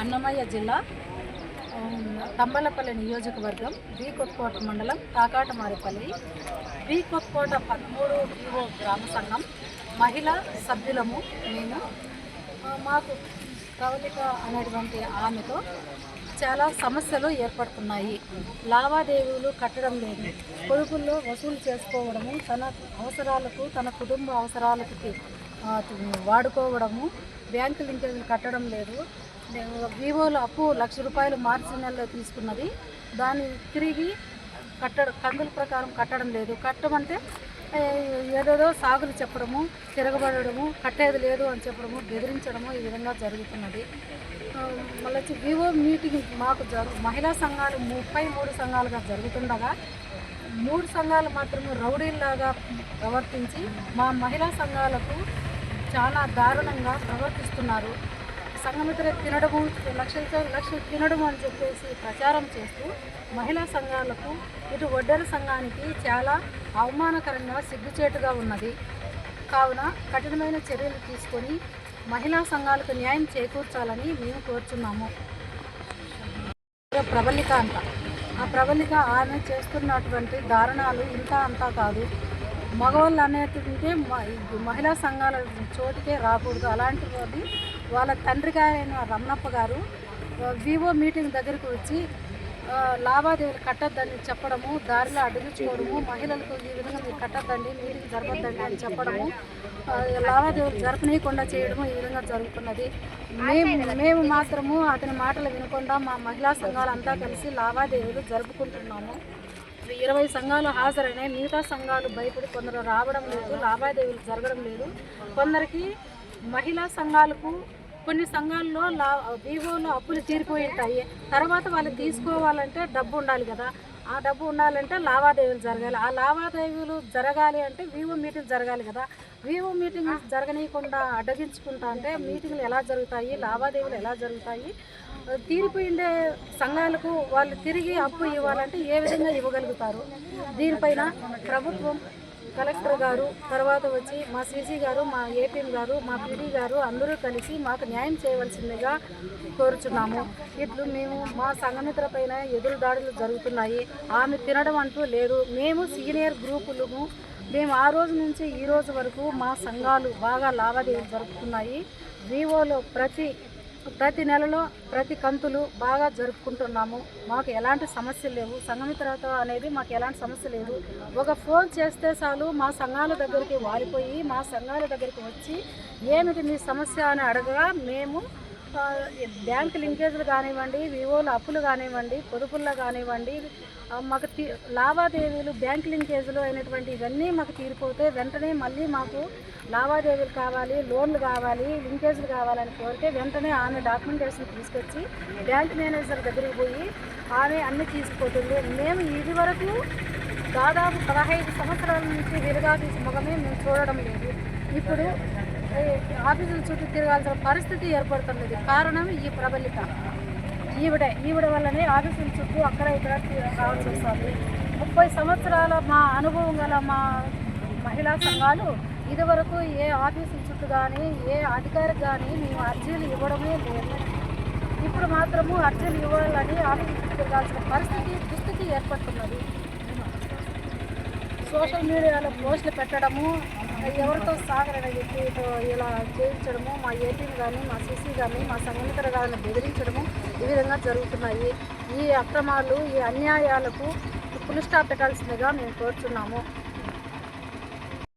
అన్నమయ్య జిల్లా తంబలపల్లి నియోజకవర్గం బి కొత్తకోట మండలం కాకాటమారిపల్లి బి కొత్తకోట పదమూడు ఈవో గ్రామ సంఘం మహిళా సభ్యులము మేము. ఆ, మాకు ప్రవళిక అనేటువంటి ఆమెతో చాలా సమస్యలు ఏర్పడుతున్నాయి. లావాదేవీలు కట్టడం లేదు. పొదుపుల్లో వసూలు చేసుకోవడము తన అవసరాలకు తన కుటుంబ అవసరాలకు వాడుకోవడము బ్యాంకు లింకేజీలు కట్టడం లేదు. వివోలో అప్పు లక్ష రూపాయలు మార్చి నెలలో తీసుకున్నది. దాన్ని తిరిగి కట్టడం కందుల ప్రకారం కట్టడం లేదు. కట్టమంటే ఏదేదో సాగులు చెప్పడము తిరగబడము కట్టేది లేదు అని చెప్పడము బెదిరించడము ఈ విధంగా జరుగుతున్నది. మళ్ళీ వచ్చి వివో మీటింగ్ మాకు జరు మహిళా సంఘాలు ముప్పై మూడు సంఘాలుగా జరుగుతుండగా మూడు సంఘాలు మాత్రము రౌడీల్లాగా ప్రవర్తించి మా మహిళా సంఘాలకు చాలా దారుణంగా ప్రవర్తిస్తున్నారు. సంఘమిత్ర తినడము లక్షలతో లక్షలు తినడం అని చెప్పేసి ప్రచారం చేస్తూ మహిళా సంఘాలకు ఇటు ఒడ్డెర సంఘానికి చాలా అవమానకరంగా సిగ్గుచేటుగా ఉన్నది. కావున కఠినమైన చర్యలు తీసుకొని మహిళా సంఘాలకు న్యాయం చేకూర్చాలని మేము కోరుచున్నాము. ప్రబలిక అంట. ఆ ప్రబలిక ఆమె చేస్తున్నటువంటి దారుణాలు ఇంత అంతా కాదు. మగవాళ్ళు అనేటువంటి మ- మహిళా సంఘాల చోటికే రాకూడదు. అలాంటి వారి వాళ్ళ తండ్రి గారైన రమణప్ప గారు వివో మీటింగ్ దగ్గరికి వచ్చి లావాదేవీలు కట్టద్దని చెప్పడము దారిలో అడుగుచుకోవడము మహిళలకు ఈ విధంగా మీరు కట్టద్దండి మీటింగ్ జరగద్దండి అని చెప్పడము లావాదేవీలు జరపనీయకుండా చేయడము ఈ విధంగా జరుగుతున్నది. మేము మేము మాత్రము అతని మాటలు వినకుండా మా మహిళా సంఘాలంతా కలిసి లావాదేవీలు జరుపుకుంటున్నాము. ఇరవై సంఘాలు హాజరైనాయి మిగతా సంఘాలు భయపడి కొందరు రావడం లేదు లావాదేవీలు జరగడం లేదు. కొందరికి మహిళా సంఘాలకు కొన్ని సంఘాల్లో లా వివోలో అప్పులు తీరిపోయి ఉంటాయి. తర్వాత వాళ్ళు తీసుకోవాలంటే డబ్బు ఉండాలి కదా. ఆ డబ్బు ఉండాలంటే లావాదేవీలు జరగాలి. ఆ లావాదేవీలు జరగాలి అంటే వివో మీటింగ్ జరగాలి కదా. వివో మీటింగ్ జరగనీయకుండా అడ్డగించుకుంటా అంటే మీటింగ్లు ఎలా జరుగుతాయి లావాదేవీలు ఎలా జరుగుతాయి? తీరిపోయిండే సంఘాలకు వాళ్ళు తిరిగి అప్పు ఇవ్వాలంటే ఏ విధంగా ఇవ్వగలుగుతారు? దీనిపైన ప్రభుత్వం కలెక్టర్ గారు తర్వాత వచ్చి మా సీసీ గారు మా ఏపీఎం గారు మా పీడీ గారు అందరూ కలిసి మాకు న్యాయం చేయవలసిందిగా కోరుచున్నాము. ఇట్లు మేము మా సంఘమిత్ర పైన ఎదురు దాడులు జరుగుతున్నాయి. ఆమె తినడం అంటూ లేదు. మేము సీనియర్ గ్రూపులను మేము ఆ రోజు నుంచి ఈ రోజు వరకు మా సంఘాలు బాగా లావాదేవీలు జరుపుతున్నాయి. వివోలో ప్రతి ప్రతి నెలలో ప్రతి కంతులు బాగా జరుపుకుంటున్నాము. మాకు ఎలాంటి సమస్యలు లేవు. సంఘమిత్రత అనేది మాకు ఎలాంటి సమస్య లేదు. ఒక ఫోన్ చేస్తే చాలు మా సంఘాల దగ్గరికి వారిపోయి మా సంఘాల దగ్గరికి వచ్చి ఏమిటి మీ సమస్య? అని అడగగా మేము బ్యాంక్ లింకేజ్లు కానివ్వండి వివోలు అప్పులు కానివ్వండి పొదుపుల్లో కానివ్వండి మాకు తీ లావాదేవీలు బ్యాంక్ లింకేజ్లు అయినటువంటి ఇవన్నీ మాకు తీరిపోతే వెంటనే మళ్ళీ మాకు లావాదేవీలు కావాలి లోన్లు కావాలి లింకేజ్లు కావాలని కోరితే వెంటనే ఆమె డాక్యుమెంటేషన్ తీసుకొచ్చి బ్యాంక్ మేనేజర్ దగ్గరికి పోయి ఆమె అన్నీ తీసుకుపోతుంది. మేము ఇది వరకు దాదాపు పదహైదు సంవత్సరాల నుంచి వెలుగాఫీస్ ముఖమే మేము చూడడం లేదు. ఇప్పుడు ఆఫీసుల చుట్టూ తిరగాల్సిన పరిస్థితి ఏర్పడుతున్నది. కారణం ఈ ప్రబలిక ఈవిడ ఈవిడ వల్లనే ఆఫీసుల చుట్టూ అక్కడ ఇక్కడ రావాల్సి వస్తుంది. ముప్పై సంవత్సరాల మా అనుభవం గల మా మహిళా సంఘాలు ఇదివరకు ఏ ఆఫీసుల చుట్టూ కానీ ఏ అధికారికి కానీ మేము అర్జీలు ఇవ్వడమే లేదు. ఇప్పుడు మాత్రము అర్జీలు ఇవ్వాలని ఆఫీసు చుట్టూ తిరగాల్సిన పరిస్థితి దుస్థితి ఏర్పడుతున్నది. సోషల్ మీడియాలో పోస్టులు పెట్టడము ఎవరితో సాగరని చెప్పి ఇలా చేయించడము మా ఏపీని కానీ మా సిసి కానీ మా సంఘమిత్ర గారిని బెదిరించడము ఈ విధంగా జరుగుతున్నాయి. ఈ అక్రమాలు ఈ అన్యాయాలకు ఫుల్ స్టాప్ పెట్టాల్సిందిగా మేము కోరుచున్నాము.